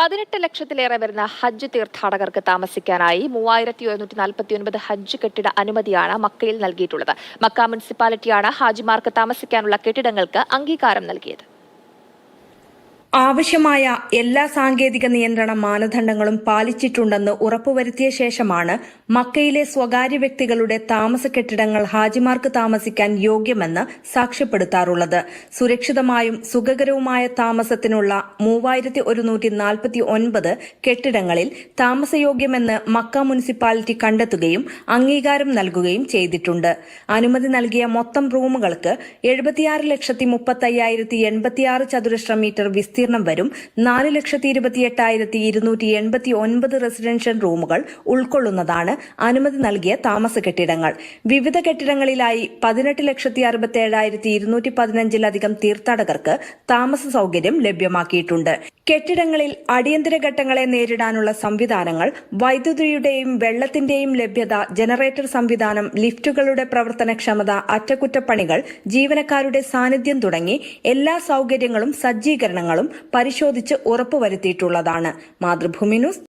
പതിനെട്ട് ലക്ഷത്തിലേറെ വരുന്ന ഹജ്ജ് തീർത്ഥാടകർക്ക് താമസിക്കാനായി മൂവായിരത്തി ഒരുന്നൂറ്റി നാൽപ്പത്തി ഒൻപത് ഹജ്ജ് കെട്ടിട അനുമതിയാണ് മക്കയിൽ നൽകിയിട്ടുള്ളത്. മക്ക മുനിസിപ്പാലിറ്റിയാണ് ഹാജിമാർക്ക് താമസിക്കാനുള്ള കെട്ടിടങ്ങൾക്ക് അംഗീകാരം നൽകിയത്. ആവശ്യമായ എല്ലാ സാങ്കേതിക നിയന്ത്രണ മാനദണ്ഡങ്ങളും പാലിച്ചിട്ടുണ്ടെന്ന് ഉറപ്പുവരുത്തിയ ശേഷമാണ് മക്കയിലെ സ്വകാര്യ വ്യക്തികളുടെ താമസ കെട്ടിടങ്ങൾ ഹാജിമാർക്ക് താമസിക്കാൻ യോഗ്യമെന്ന് സാക്ഷ്യപ്പെടുത്താറുള്ളത്. സുരക്ഷിതമായും സുഖകരവുമായ താമസത്തിനുള്ള മൂവായിരത്തി ഒരുന്നൂറ്റി നാൽപ്പത്തി ഒൻപത് കെട്ടിടങ്ങളിൽ താമസയോഗ്യമെന്ന് മക്ക മുനിസിപ്പാലിറ്റി കണ്ടെത്തുകയും അംഗീകാരം നൽകുകയും ചെയ്തിട്ടുണ്ട്. അനുമതി നൽകിയ മൊത്തം റൂമുകൾക്ക് എഴുപത്തിയാറ് ലക്ഷത്തി മുപ്പത്തയ്യായിരത്തി എൺപത്തിയാറ് ചതുരശ്ര മീറ്റർ വിസ്തീർണം വരും. നാല് ലക്ഷത്തി ഇരുപത്തിയെട്ടായിരത്തി ഇരുന്നൂറ്റി എൺപത്തി ഒൻപത് റെസിഡൻഷ്യൽ റൂമുകൾ ഉൾക്കൊള്ളുന്നതാണ് അനുമതി നൽകിയ താമസ കെട്ടിടങ്ങൾ. വിവിധ കെട്ടിടങ്ങളിലായി പതിനെട്ട് ലക്ഷത്തി അറുപത്തിയേഴായിരത്തി ഇരുന്നൂറ്റി പതിനഞ്ചിലധികം തീർത്ഥാടകർക്ക് താമസ സൌകര്യം ലഭ്യമാക്കിയിട്ടുണ്ട്. കെട്ടിടങ്ങളിൽ അടിയന്തര ഘട്ടങ്ങളെ നേരിടാനുള്ള സംവിധാനങ്ങൾ വൈദ്യുതിയുടെയും വെള്ളത്തിന്റെയും ലഭ്യത ജനറേറ്റർ സംവിധാനം ലിഫ്റ്റുകളുടെ പ്രവർത്തനക്ഷമത അറ്റകുറ്റപ്പണികൾ ജീവനക്കാരുടെ സാന്നിധ്യം തുടങ്ങി എല്ലാ സൗകര്യങ്ങളും സജ്ജീകരണങ്ങളും പരിശോധിച്ച് ഉറപ്പുവരുത്തിയിട്ടുള്ളതാണ്. മാതൃഭൂമി ന്യൂസ്